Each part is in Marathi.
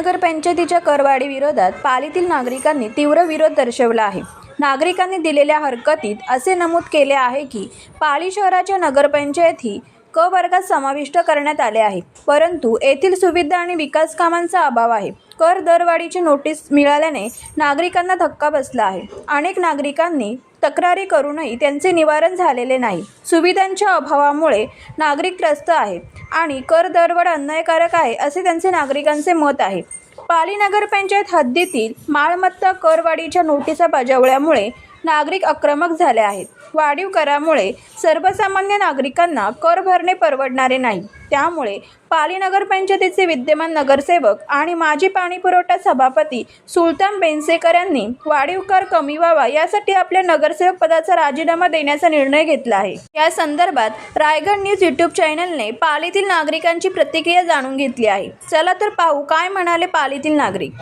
नगरपंचायतीच्या करवाढी विरोधात पालीतील नागरिकांनी तीव्र विरोध दर्शवला आहे. नागरिकांनी दिलेल्या हरकतीत असे नमूद केले आहे की पाली शहराच्या नगरपंचायत ही क वर्गात समाविष्ट करण्यात आले आहे. परंतु येथील सुविधा आणि विकास कामांचा अभाव आहे. कर दरवाढीची नोटीस मिळाल्याने नागरिकांना धक्का बसला आहे. अनेक नागरिकांनी तक्रारी करूनही त्यांचे निवारण झालेले नाही. सुविधांच्या अभावामुळे नागरिक त्रस्त आहेत आणि कर दरवाढ अन्यायकारक आहे असे त्यांचे नागरिकांचे मत आहे. पाली नगरपंचायत हद्दीतील मालमत्ता करवाढीच्या नोटिसा बजावल्यामुळे नागरिक आक्रमक झाले आहेत. वाढीव करामुळे सर्वसामान्य नागरिकांना कर भरणे परवडणारे नाही. त्यामुळे पाली नगरपंचायतीचे विद्यमान नगरसेवक आणि माजी पाणीपुरवठा सभापती सुलतान बेनसेकर यांनी वाढीव कर कमी व्हावा यासाठी आपल्या नगरसेवक पदाचा राजीनामा देण्याचा निर्णय घेतला आहे. या संदर्भात रायगड न्यूज यूट्यूब चॅनलने पालीतील नागरिकांची प्रतिक्रिया जाणून घेतली आहे. चला तर पाहू काय म्हणाले पालीतील नागरिक.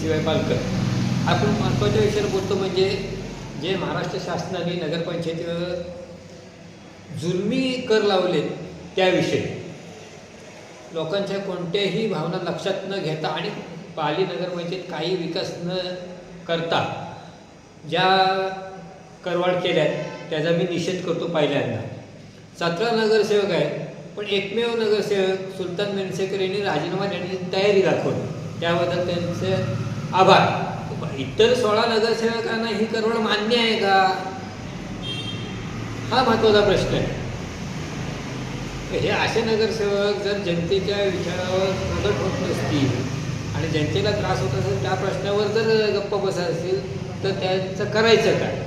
शिवाय पालकर आपण महत्त्वाच्या विषयावर बोलतो म्हणजे जे महाराष्ट्र शासनाने नगरपंचायतीवर जुलमी कर लावलेत त्याविषयी. लोकांच्या कोणत्याही भावना लक्षात न घेता आणि पाली नगरपंचायत काही विकास न करता ज्या करवाढ केल्यात त्याचा मी निषेध करतो पहिल्यांदा. सतरा नगरसेवक आहेत पण एकमेव नगरसेवक सुलतान मेनसेकर यांनी राजीनामा देण्याची तयारी दाखवली. त्याबद्दल त्यांचे आभार. इतर सोळा नगरसेवकांना ही करवड मान्य आहे का? हा महत्त्वाचा प्रश्न आहे. हे असे नगरसेवक जर जनतेच्या विचारावर प्रगट होत नसतील आणि जनतेला त्रास होत असेल त्या प्रश्नावर जर गप्प बसत असतील तर त्यांचं करायचं काय?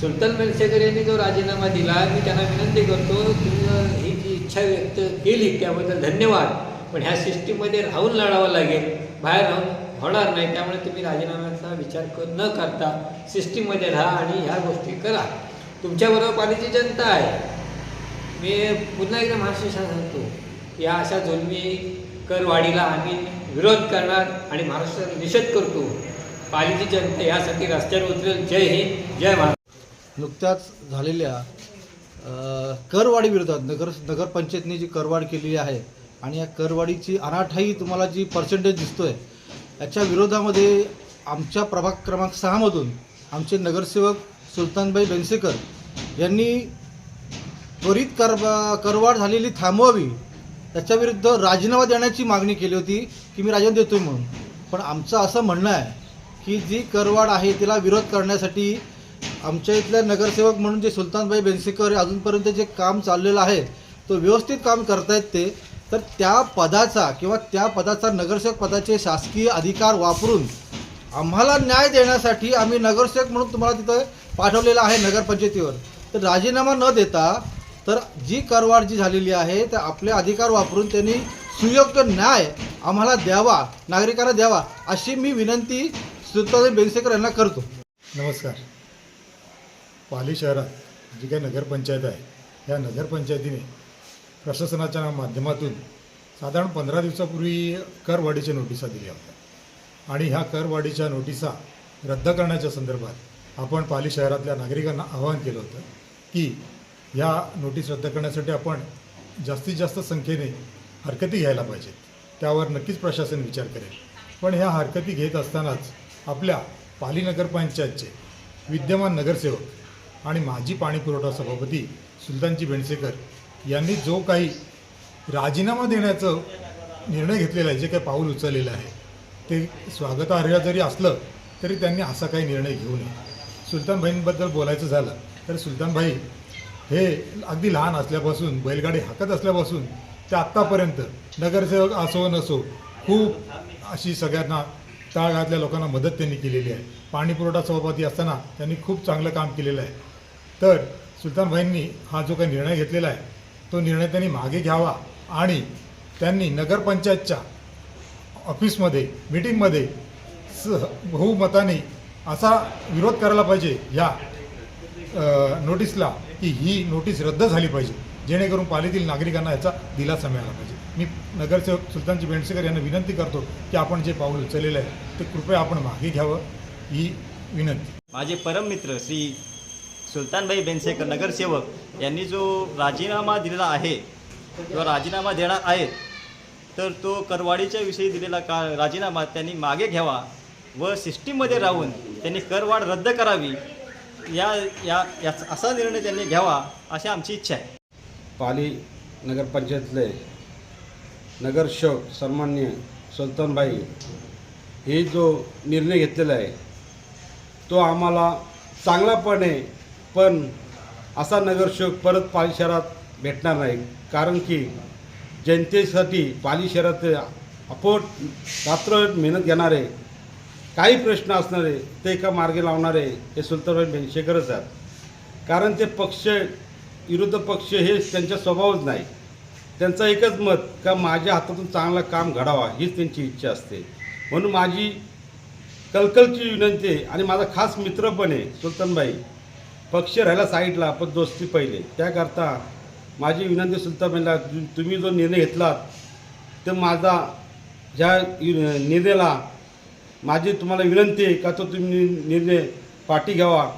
सुलतान मेलसेकर यांनी जो राजीनामा दिला मी त्यांना विनंती करतो की ही जी इच्छा व्यक्त केली त्याबद्दल धन्यवाद. पण ह्या सिस्टीममध्ये राहून लढावं लागेल. बाहेर राहून होणार नाही त्यामुळे तुम्ही राजीनाम्याचा विचार कर न करता सिस्टीममध्ये राहा आणि ह्या गोष्टी करा. तुमच्याबरोबर पालिकेची जनता आहे. मी पुन्हा एकदा महाराष्ट्र सांगतो या अशा जुलमी करवाढीला आम्ही विरोध करणार आणि महाराष्ट्रात निषेध करतो. पालीची जनता यासाठी रस्त्यावर उतरेल. जय हिंद जय महाराष्ट्र नुकत्याच झालेल्या अ, करवाढी विरोधात नगर नगरपंचायतने जी करवाढ केलेली आहे आणि या करवाढीची अनाठाई तुम्हाला जी पर्सेंटेज दिसतोय याच्या विरोधामध्ये आमच्या प्रभाग क्रमांक सहामधून आमचे नगरसेवक सुलतानबाई बेनसेकर यांनी त्वरित कर करवाढ झालेली थांबवावी त्याच्याविरुद्ध राजीनामा देण्याची मागणी केली होती की मी राजीनामा देतोय म्हणून. पण आमचं असं म्हणणं आहे की जी करवाढ आहे तिला विरोध करण्यासाठी आमच्या इथल्या नगरसेवक म्हणून जे सुलतानबाई बेनसेकर अजूनपर्यंत जे काम चाललेलं आहे तो व्यवस्थित काम करतायत ते तर त्या पदाचा किंवा त्या पदाचा नगरसेवक पदाचे शासकीय अधिकार वापरून आम्हाला न्याय देण्यासाठी आम्ही नगरसेवक म्हणून तुम्हाला तिथं पाठवलेलं आहे नगरपंचायतीवर. तर राजीनामा न देता तर जी करवाढ जी झालेली आहे तर आपले अधिकार वापरून त्यांनी सुयोग्य न्याय आम्हाला द्यावा नागरिकांना द्यावा अशी मी विनंती सुलतान बेनसेकर यांना करतो. नमस्कार. पाली शहरात जी काही नगरपंचायत आहे या नगरपंचायतीने प्रशासनाच्या माध्यमातून साधारण पंधरा दिवसापूर्वी करवाढीच्या नोटिसा दिल्या होत्या. आणि ह्या करवाढीच्या नोटिसा रद्द करण्याच्या संदर्भात आपण पाली शहरातल्या नागरिकांना आवाहन केलं होतं की ह्या नोटीस रद्द करण्यासाठी आपण जास्तीत जास्त संख्येने हरकती घ्यायला पाहिजेत. त्यावर नक्कीच प्रशासन विचार करेल. पण ह्या हरकती घेत असतानाच आपल्या पाली नगरपंचायतचे विद्यमान नगरसेवक आणि माजी पाणीपुरवठा सभापती सुलतानजी बेणसेकर यांनी जो काही राजीनामा देण्याचं निर्णय घेतलेला आहे जे काही पाऊल उचललेलं आहे ते स्वागतार्ह जरी असलं तरी त्यांनी असा काही निर्णय घेऊ नये. सुलतानभाईंबद्दल बोलायचं झालं तर सुलतानभाई हे अगदी लहान असल्यापासून बैलगाडी हाकत असल्यापासून ते आत्तापर्यंत नगरसेवक असो नसो खूप अशी सगळ्यांना तळागाळातल्या लोकांना मदत त्यांनी केलेली आहे. पाणीपुरवठा सभापती असताना त्यांनी खूप चांगलं काम केलेलं आहे. तर सुलतानभाईंनी हा जो काही निर्णय घेतलेला आहे तो निर्णय त्यांनी मागे घ्यावा आणि त्यांनी नगरपंचायतच्या ऑफिसमध्ये मीटिंगमध्ये स बहुमताने असा विरोध करायला पाहिजे ह्या नोटीसला की ही नोटीस रद्द झाली पाहिजे जेणेकरून पालीतील नागरिकांना याचा दिलासा मिळाला पाहिजे. मी नगरसेवक सुलतानजी बेंडसेकर यांना विनंती करतो की आपण जे पाऊल उचललेलं आहे ते कृपया आपण मागे घ्यावं ही विनंती. माझे परममित्र श्री सुलतानभाई बेनसेकर नगरसेवक यांनी जो राजीनामा दिलेला आहे किंवा राजीनामा देणार आहेत तर तो करवाढीच्या विषयी दिलेला का राजीनामा त्यांनी मागे घ्यावा व सिस्टीममध्ये राहून त्यांनी करवाढ रद्द करावी या या याच असा निर्णय त्यांनी घ्यावा अशी आमची इच्छा आहे. पाली नगरपंचायतले नगरसेवक सन्मान्य सुलतानबाई हे जो निर्णय घेतलेला आहे तो आम्हाला चांगलापणे पण असा नगरसेवक परत पाली शहरात भेटणार नाही. कारण की जनतेसाठी पाली शहरात अपोट रात्र मेहनत घेणारे काही प्रश्न असणारे ते एका मार्गे लावणारे हे सुलतानबाई बेनशेकरच आहेत. कारण ते पक्ष विरुद्ध पक्ष हे त्यांच्या स्वभावच नाही. त्यांचं एकच मत का माझ्या हातातून चांगलं काम घडावा हीच त्यांची इच्छा असते. म्हणून माझी कलकलची विनंती आहे आणि माझा खास मित्र पण आहे सुलतानबाई. पक्ष राहिला साईडला पण दोस्ती पहिले. त्याकरता माझी विनंती सुलता म्हणला तुम्ही जो निर्णय घेतलात तर माझा ज्या निर्णयाला माझी तुम्हाला विनंती आहे का तो तुम्ही निर्णय पाठी घ्यावा.